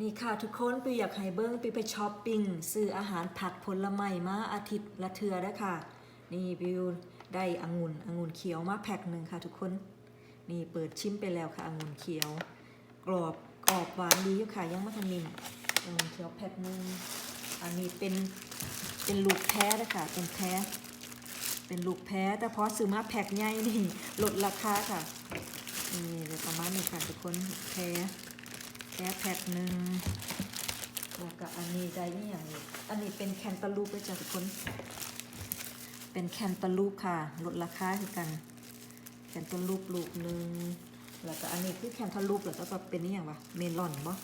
นี่ค่ะทุกคนปีอยากให้เบิ้งปีไปช้อปปิ้งซื้ออาหารผักผลไม้มาอาทิตย์ละเทือได้ค่ะ นี่บิวได้องุ่นองุ่นเขียวมาแพ็คหนึ่งค่ะทุกคน นี่เปิดชิมไปแล้วค่ะองุ่นเขียว กรอบกรอบหวานดีอยู่ค่ะยังไม่ทันนิ่มองุ่นเขียวแพ็คหนึ่งอันนี้เป็นเป็นลูกแพ้ด้วยค่ะเป็นแพ้เป็นลูกแพ้แต่พอซื้อมาแพ็คใหญ่นี่ลดราคาค่ะนี่เดี๋ยวประมาณนี้ค่ะทุกคนแพ้ แค่แพ็คหนึ่งแล้วก็อันนี้ได้นี่อย่างนี้อันนี้เป็นแคนตาลูปด้วยจ้ะทุกคน เป็นแคนตาลูปค่ะ ลดราคาคือกัน แคนตาลูปลูกหนึ่งแล้วก็อันนี้คือแคนตาลูปแล้วก็เป็นนี่อย่างวะเมลอนบ่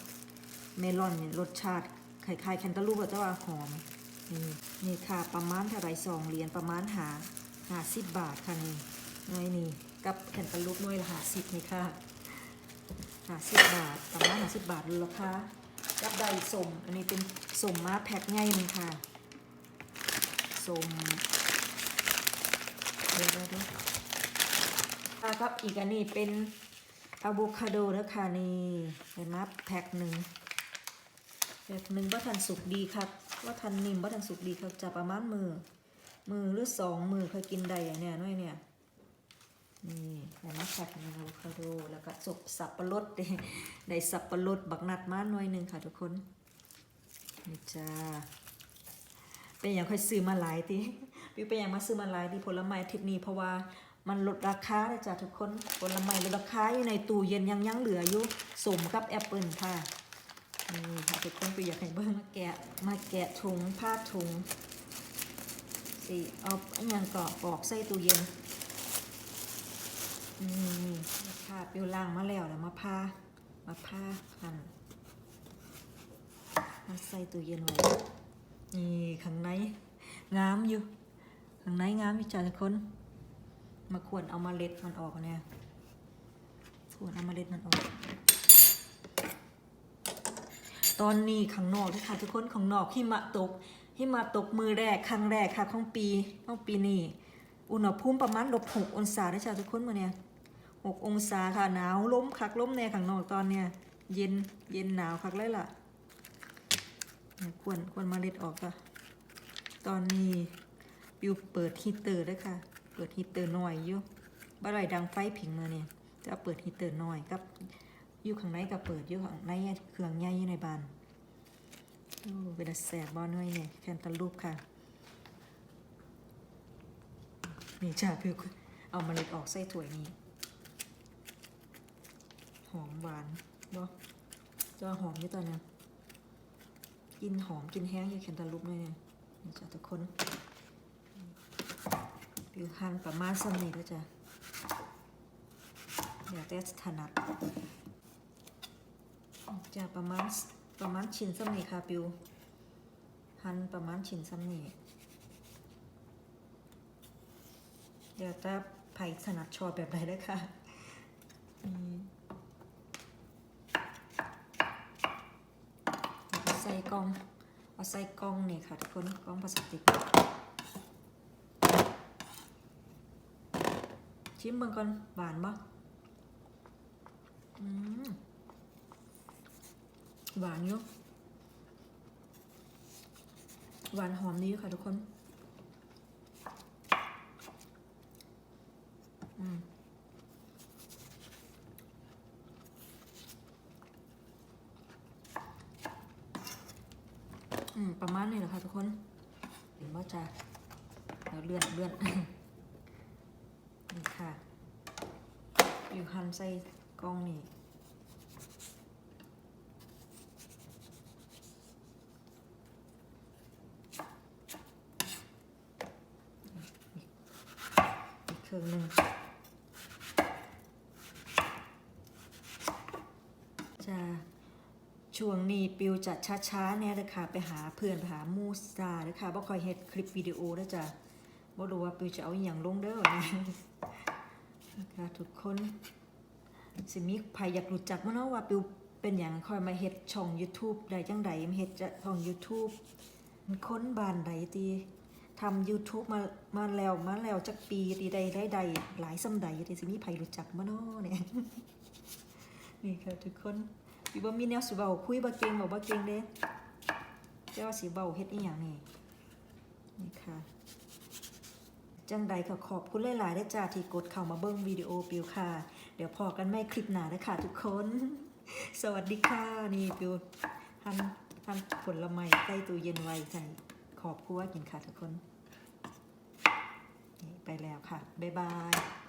เมลอนเนี่ยรสชาติคล้ายๆแคนตาลูปแต่ว่าหอมนี่นี่ค่ะประมาณเท่าไรสองเหรียญประมาณหาหาสิบบาทค่ะนี่น่วยนี่กับแคนตาลูปหน่วยละหาสิบนี่ค่ะ หาสิบบาทประมาณห้าสิบบาทดูราคารับได้สมอันนี้เป็นสมมาแพ็คง่ายหนึ่งค่ะสมเดี๋ยวดี๋ยวเดี๋ยวอะครับอีกอันนี้เป็นอะโวคาโดแล้วค่ะนี่เป็นมาแพ็คหนึ่งแพ็คหนึ่งว่าทันสุกดีครับว่าทันนิ่มว่าทันสุกดีครับจะประมาณมือมือหรือสองมือเคยกินได้อะเนี่ยน้อยเนี่ย นี่แล้วมาผัดในอะโวคาโดแล้วก็สบสับปะรดได้สับปะรดบักนัดมาหน่วยหนึ่งค่ะทุกคนนี่จ้าเป็นอย่างค่อยซื้อมาหลายทีพี่เป็นอย่างมาซื้อมาหลายทีผลไม้ทิตย์นี้เพราะว่ามันลดราคาเลยจ้ะทุกคนผลไม้ลดราคาอยู่ในตู้เย็นยังยังเหลืออยู่สมกับแอปเปิลค่ะนี่ค่ะทุกคนไปอยากให้เบิ้งมาแกะมาแกะถุงผ้าถุงสิเอาอันยังกรอกปอกใส่ตู้เย็น นี่ค่ะเปรี้ยวล่างมาแล้วแล้วมาพามาพาหั่นมาใส่ตู้เย็นไว้นี่ข้างในงามอยู่ข้างในงามอยู่จ้ะทุกคน มาขวนเอามาเล็ดมันออกเนี่ยขวนเอามาเล็ดมันออก ตอนนี้ข้างนอกด้วยค่ะทุกคนข้างนอกหิมะตกหิมะตกมือแรกครั้งแรกค่ะของปีของปีนี้อุณหภูมิประมาณลบหกองศาได้จ้ะทุกคนมาเนี่ย หกองศาค่ะหนาวล้มคักล้มแน่ข้างนอกตอนเนี้ยเย็นเย็นหนาวคักเลยล่ะควรควรมาเล็ดออกค่ะ ตอนนี้ปิวเปิดฮีตเตอร์ด้วยค่ะ เปิดฮีตเตอร์หน่อยอยู่บ่ไรดังไฟผิงมาเนี่ยจะเปิดฮีตเตอร์หน่อยกับอยู่ข้างในกับเปิดอยู่ข้างในเครื่องใหญ่อยู่ในบ้านโอ้เป็นตาแสบบอน้อยเนี่ยแคนตาลูปค่ะนี่จ้าพิวเอามาเล็ดออกใส่ถ้วยนี้ หอมหวานบ่จะหอมอยู่ตอนนี้กินหอมกินแห้งอยู่แคนตาลูปด้วยเนี่ยนี่จ้ะทุกคนผิวหันประมาณสำนี้แล้วจ้ะอยากแต่ถนัดจะประมาณประมาณชิ้นสำนีค่ะปิวหันประมาณชิ้นสำนีเดี๋ยวจะไผ่ถนัดชอแบบไหนเลยค่ะอืม เอาใส่กล่อง เอา ใส่กล้องนี่ค่ะทุกคนกล้องพลาสติกชิมเบิ่งก่อนหวานบ่หวานอยู่หวานหอมดีค่ะทุกคน อืม อืม ประมาณนี้แหละค่ะทุกคน เห็นว่าจะเราเลื่อนเลื่อนนี่ค่ะอยู่หันใส่กล้องนี่อีกเครื่องหนึ่งจะ ช่วงนี้ปิวจะช้าๆเนี่ยเลยค่ะไปหาเพื่อนไปหามูสตาร์เลยค่ะบ่คอยเฮ็ดคลิปวิดีโอแล้วจ้ะบ่รู้ว่าปิวจะเอาอย่างลงเด้อนะค่ะทุกคนสิมีใครอยากรู้จักมั้งเนาะว่าปิวเป็นอย่างคอยมาเฮ็ดช่อง YouTube ได้จังใดมาเฮ็ดจะช่อง YouTube มันคนบานใดตีทำ YouTube มามาแล้วมาแล้วจักปีตีใดได้ใดหลายสำใดตีสิมีใครรู้จักมั้งเนาะเนี่ยนี่ค่ะทุกคน ปิบ่มีแนวสิเว้าคุยบ่เก่งบ่บ่เก่งเด้เจ้าสิเว้าเฮ็ดอีหยังนี่นี่ค่ะจังใดก็ขอบคุณหลายๆได้จ้าที่กดเข้ามาเบิ่งวิดีโอปิวค่ะ เดี๋ยวพอกันไม่คลิปหน้านะค่ะทุกคน สวัสดีค่ะ นี่ปิวทันทันผลไม้ใกล้ตู้เย็นไว้ใจขอบครัวกินค่ะทุกคนนี่ไปแล้วค่ะ บ๊ายบาย